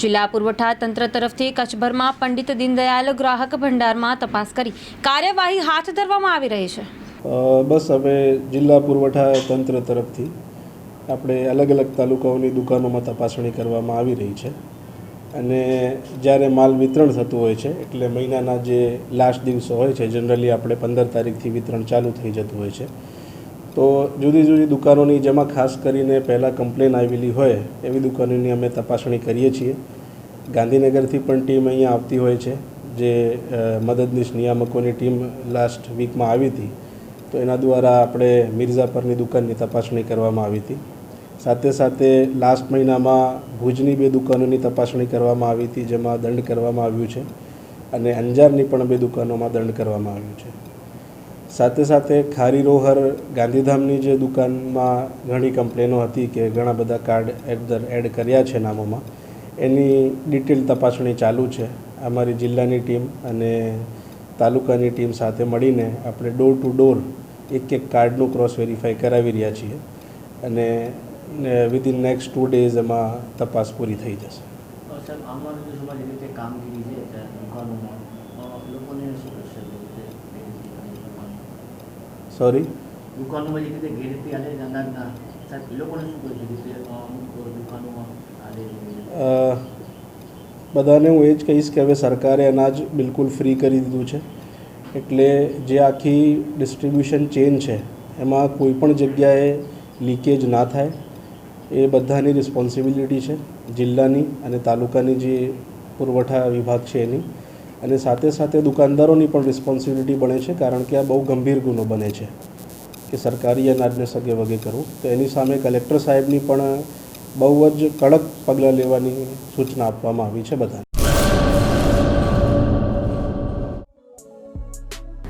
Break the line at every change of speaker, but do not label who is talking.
જિલ્લા પુરવઠા તંત્ર તરફથી કચ્છભરમાં પંડિત દીનદયાલ ગ્રાહક ભંડારમાં તપાસ કરી કાર્યવાહી હાથ ધરવામાં આવી રહી છે.
બસ હવે જિલ્લા પુરવઠા તંત્ર તરફથી આપણે અલગ અલગ તાલુકાઓની દુકાનોમાં તપાસણી કરવામાં આવી રહી છે. અને જ્યારે માલ વિતરણ થતું હોય છે, એટલે મહિનાના જે લાસ્ટ દિવસો હોય છે જનરલી આપણે પંદર તારીખથી વિતરણ ચાલુ થઈ જતું હોય છે. તો જુદી જુદી દુકાનોની જેમાં ખાસ કરીને પહેલાં કમ્પ્લેન આવેલી હોય એવી દુકાનોની અમે તપાસણી કરીએ છીએ. ગાંધીનગરથી પણ ટીમ અહીંયા આવતી હોય છે, જે મદદનીશ નિયામકોની ટીમ લાસ્ટ વીકમાં આવી હતી. તો એના દ્વારા આપણે મિર્ઝાપરની દુકાનની તપાસણી કરવામાં આવી હતી. સાથે સાથે લાસ્ટ મહિનામાં ભુજની બે દુકાનોની તપાસણી કરવામાં આવી હતી, જેમાં દંડ કરવામાં આવ્યું છે અને અંજારની પણ બે દુકાનોમાં દંડ કરવામાં આવ્યું છે. સાથે સાથે ખારી રોહર ગાંધીધામની જે દુકાનમાં ઘણી કમ્પ્લેનો હતી કે ઘણા બધા કાર્ડ એડધર એડ કર્યા છે નામોમાં, એની ડિટેલ તપાસણી ચાલુ છે. અમારી જિલ્લાની ટીમ અને તાલુકાની ટીમ સાથે મળીને આપણે ડોર ટુ ડોર એક એક કાર્ડનું ક્રોસ વેરીફાઈ કરાવી રહ્યા છીએ અને વિધિન નેક્સ્ટ ટુ ડેઝ એમાં તપાસ પૂરી થઈ જશે.
કામગીરી છે કરશે જે રીતે ગેરરીતિ હાલે દુકાનો?
સોરી
દુકાનોમાં જે રીતે ગેરરીતિ હાલે છે અનાજના સાહેબ એ લોકોને શું કરશે જે અમુક દુકાનોમાં હાલે
બધાને હું એ જ કહીશ કે હવે સરકારે અનાજ બિલકુલ ફ્રી કરી દીધું છે. એટલે જે આખી ડિસ્ટ્રીબ્યુશન ચેન છે એમાં કોઈ પણ જગ્યાએ લીકેજ ના થાય. એ બધાની રિસ્પોન્સિબિલિટી છે જિલ્લાની અને તાલુકાની જે પુરવઠા વિભાગ છે એની. અને સાથે સાથે દુકાનદારોની પણ રિસ્પોન્સિબિલિટી બને છે, કારણ કે આ બહુ ગંભીર ગુનો બને છે કે સરકારી અનાજને સગે વગે કરવું. તો એની સામે કલેક્ટર સાહેબની પણ બહુ જ કડક પગલાં લેવાની સૂચના આપવામાં આવી છે બધાને.